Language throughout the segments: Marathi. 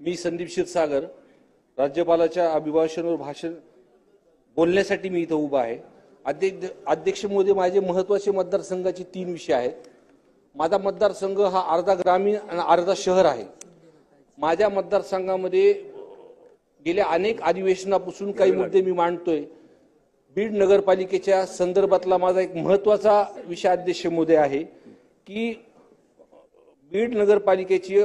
मी संदीप क्षीरसागर राज्यपालाच्या अभिभाषणावर भाषण बोलण्यासाठी मी इथं उभा आहे. अध्यक्ष अध्यक्ष मोदी माझे महत्त्वाचे मतदारसंघाचे तीन विषय आहेत. माझा मतदारसंघ हा अर्धा ग्रामीण आणि अर्धा शहर आहे. माझ्या मतदारसंघामध्ये गेल्या अनेक अधिवेशनापासून काही मुद्दे मी मांडतोय. बीड नगरपालिकेच्या संदर्भातला माझा एक महत्त्वाचा विषय अध्यक्ष मोदी आहे की बीड नगरपालिकेची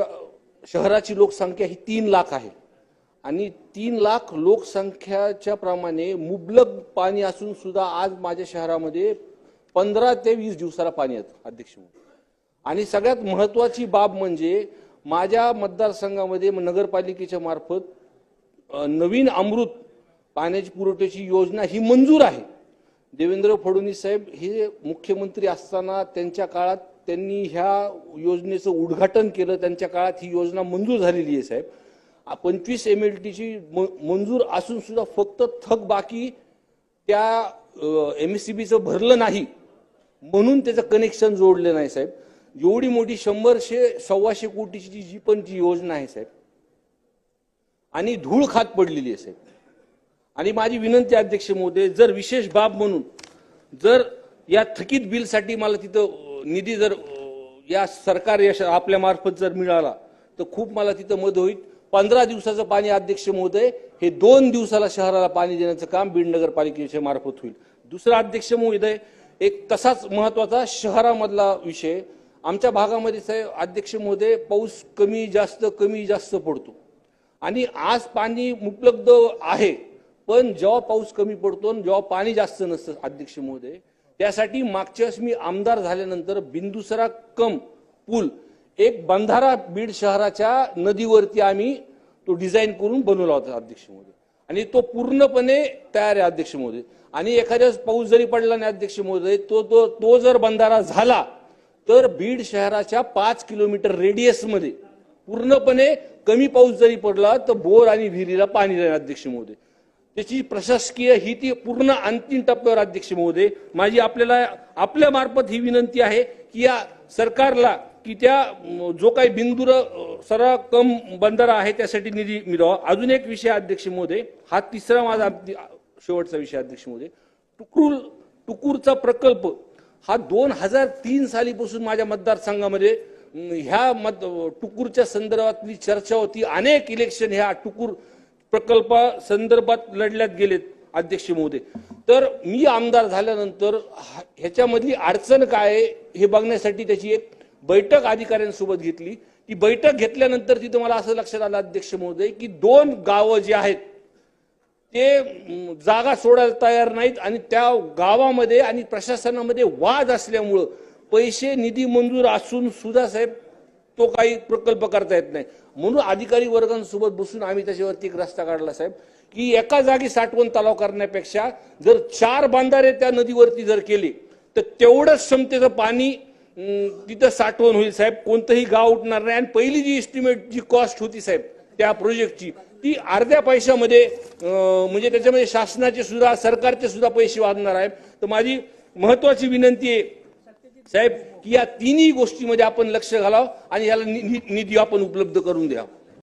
शहराची लोकसंख्या ही तीन लाख आहे. आणि तीन लाख लोकसंख्याच्या प्रमाणे मुबलक पाणी असून सुद्धा आज माझ्या शहरामध्ये पंधरा ते वीस दिवसाला पाणी येतं अध्यक्ष आणि सगळ्यात महत्वाची बाब म्हणजे माझ्या मतदारसंघामध्ये नगरपालिकेच्या मार्फत नवीन अमृत पाण्याची पुरवठ्याची योजना ही मंजूर आहे. देवेंद्र फडणवीस साहेब हे मुख्यमंत्री असताना त्यांच्या काळात त्यांनी ह्या योजनेचं उद्घाटन केलं. त्यांच्या काळात ही योजना मंजूर झालेली आहे साहेब. पंचवीस एम एल टीची मंजूर असून सुद्धा फक्त थक बाकी त्या एम एस सी बीचं भरलं नाही म्हणून त्याचं कनेक्शन जोडलं नाही साहेब. एवढी मोठी शंभरशे सव्वाशे कोटीची जी पण जी योजना आहे साहेब. आणि धूळ खात पडलेली आहे साहेब. आणि माझी विनंती अध्यक्ष महोदय जर विशेष बाब म्हणून जर या थकीत बिलसाठी मला तिथं निधी जर या सरकार यशा आपल्या मार्फत जर मिळाला तर खूप मला तिथं मदत होईल. पंधरा दिवसाचं पाणी अध्यक्ष महोदय हे दोन दिवसाला शहराला पाणी देण्याचं काम बीड नगरपालिकेच्या मार्फत होईल. दुसरा अध्यक्ष महोदय एक तसाच महत्त्वाचा शहरामधला विषय. आमच्या भागामध्ये साहेब अध्यक्ष महोदय पाऊस कमी जास्त कमी जास्त पडतो. आणि आज पाणी उपलब्ध आहे पण जेव्हा पाऊस कमी पडतो आणि जेव्हा पाणी जास्त नसतं अध्यक्ष महोदय त्यासाठी मागच्या वेळेस मी आमदार झाल्यानंतर बिंदुसरा कम पूल एक बंधारा बीड शहराच्या नदीवरती आम्ही तो डिझाईन करून बनवला होता अध्यक्ष मोदी आणि तो पूर्णपणे तयार आहे अध्यक्ष महोदय आणि एखाद्या पाऊस जरी पडला नाही अध्यक्ष महोदय तो तो तो जर बंधारा झाला तर बीड शहराच्या पाच किलोमीटर रेडियसमध्ये पूर्णपणे कमी पाऊस जरी पडला तर बोर आणि विहिरीला पाणी राहील अध्यक्ष महोदय त्याची प्रशासकीय ही ती पूर्ण अंतिम टप्प्यावर अध्यक्ष महोदय माझी आपल्याला आपल्या मार्फत ही विनंती आहे की या सरकारला की त्या जो काही बिंदूर सर्व कम बंधारा आहे त्यासाठी निधी मिळावा. अजून एक विषय अध्यक्ष महोदय हा तिसरा माझा शेवटचा विषय अध्यक्ष महोदय. टुकूर टुकूरचा प्रकल्प हा दोन हजार तीन सालीपासून माझ्या मतदारसंघामध्ये ह्या मत टुकूरच्या संदर्भातली चर्चा होती. अनेक इलेक्शन ह्या टुकूर प्रकल्पा संदर्भात लढल्यात गेलेत अध्यक्ष महोदय. तर मी आमदार झाल्यानंतर हा- ह्याच्यामधली अडचण काय आहे हे बघण्यासाठी त्याची एक बैठक अधिकाऱ्यांसोबत घेतली. ती बैठक घेतल्यानंतर तिथं मला असं लक्षात आलं अध्यक्ष महोदय की दोन गावं जी आहेत ते जागा सोडायला तयार नाहीत आणि त्या गावामध्ये आणि प्रशासनामध्ये वाद असल्यामुळं पैसे निधी मंजूर असून सुद्धा साहेब तो काही प्रकल्प करता येत नाही. म्हणून अधिकारी वर्गांसोबत बसून आम्ही त्याच्यावरती एक रस्ता काढला साहेब. की एका जागी साठवण तलाव करण्यापेक्षा जर चार बांधारे त्या नदीवरती जर केले तर तेवढंच क्षमतेचं पाणी तिथं साठवण होईल साहेब. कोणतंही गाव उठणार नाही. आणि पहिली जी इस्टिमेट जी कॉस्ट होती साहेब त्या प्रोजेक्टची ती अर्ध्या पैशामध्ये म्हणजे त्याच्यामध्ये शासनाचे सुद्धा सरकारचे सुद्धा पैसे वाढणार आहेत तर माझी महत्वाची विनंती आहे साहेब की या तिन्ही गोष्टीमध्ये आपण लक्ष घालावं आणि याला नि- निधी आपण उपलब्ध करून द्यावं.